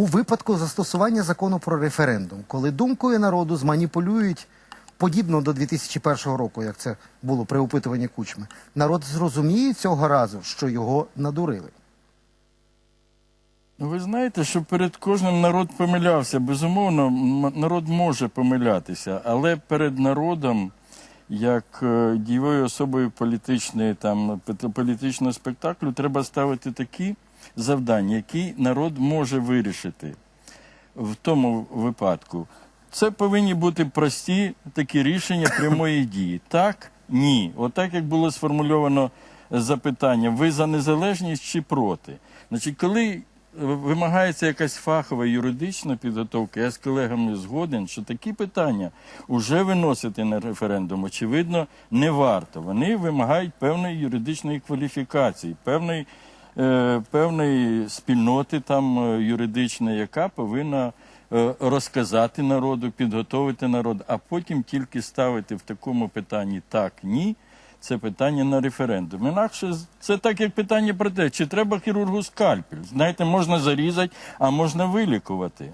у випадку застосування закону про референдум, коли думкою народу зманіпулюють подібно до 2001 року, як це було при опитуванні кучми, народ зрозуміє цього разу, що його надурили. Ну, Ви знаєте, що перед кожним народ помилявся. Безумовно, народ може помилятися, але перед народом, як е, дієвою особою політичної там політичного спектаклю, треба ставити такі завдання, які народ може вирішити в тому випадку. Це повинні бути прості такі рішення прямої дії. Так, ні. Отак, як було сформульовано запитання, ви за незалежність чи проти? Значить, коли вимагається якась фахова юридична підготовка, я з колегами згоден, що такі питання вже виносити на референдум, очевидно, не варто. Вони вимагають певної юридичної кваліфікації, певної, е, певної спільноти там е, юридичної, яка повинна е, розказати народу, підготовити народ, а потім тільки ставити в такому питанні так, ні. Це питання на референдум. Інакше це так, як питання про те, чи треба хірургу скальпель. Знаєте, можна зарізати, а можна вилікувати.